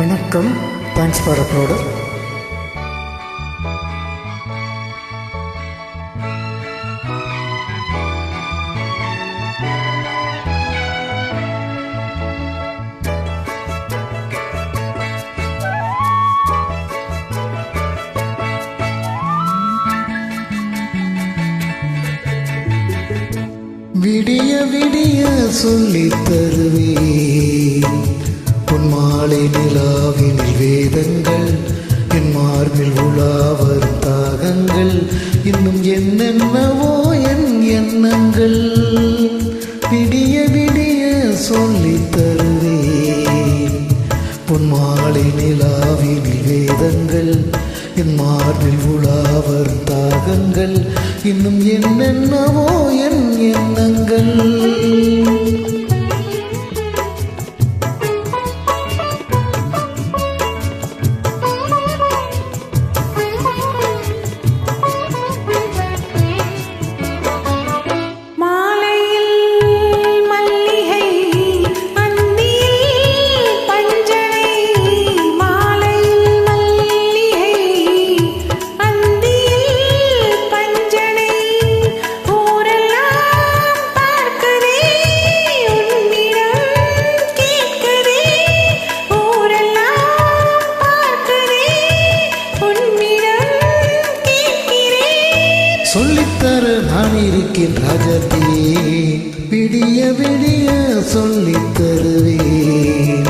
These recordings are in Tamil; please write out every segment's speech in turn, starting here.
வணக்கம். தேங்க்ஸ் ஃபார் அப்லோடர் விடிய விடிய சொல்லித் தருவே உன் மாலை நிலாவினில் வேதங்கள் என் மார்பில் உலா வரும் தாகங்கள் இன்னும் என்னென்னவோ என் எண்ணங்கள். விடிய விடிய சொல்லித் தருவேன். உன் மாலை நிலாவினில் வேதங்கள் என் மார்பில் உலா வரும் தாகங்கள் இன்னும் என்னென்னவோ என் எண்ணங்கள். நான் இருக்கேன் விடிய விடிய சொல்லி தருவேன்.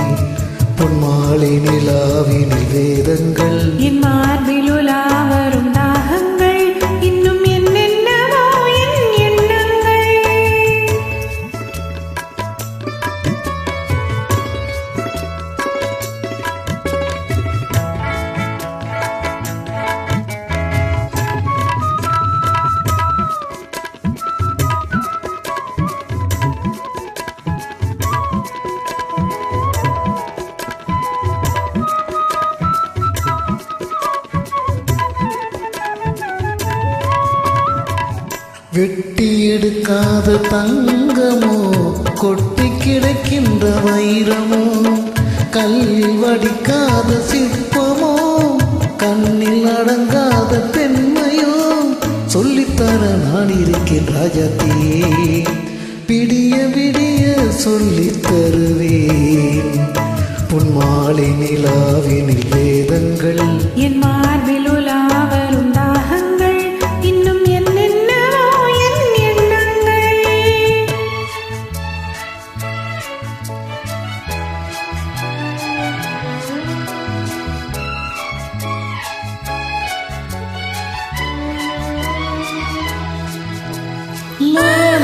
பொன் மாலை நிலாவினில் வேதங்கள் என் மார்பில் உலாவரும் வெட்டி எடுக்காத தங்கமோ கொட்டி கிடக்கின்ற வைரமோ கல்வடிக்காத சிற்பமோ கண்ணில் அடங்காத பெண்மையோ சொல்லித்தர நான் இருக்கேன் ராஜாத்தியே விடிய விடிய சொல்லித் தருவேன். உன் மாலை நிலாவினில் வேதங்கள் என்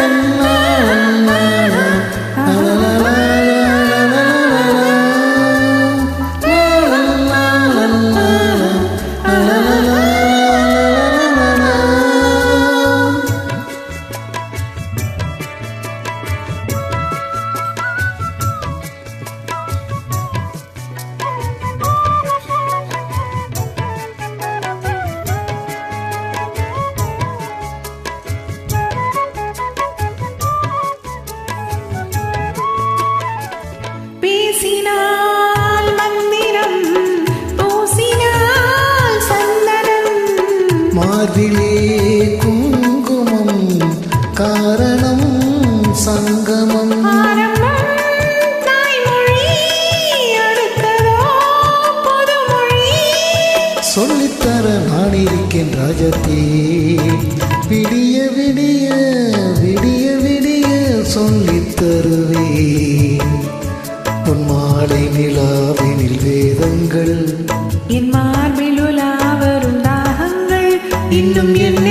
난 மாதிலே குங்குமம் காரணம் சங்கமம். சொல்லித்தர நான் இருக்கேன் ராஜத்தே விடிய விடிய விடிய விடிய சொல்லித் தருவேன் உன் மாலை நிலாவினில் வேதங்கள். என் மார்பில் இன்னும் என்ன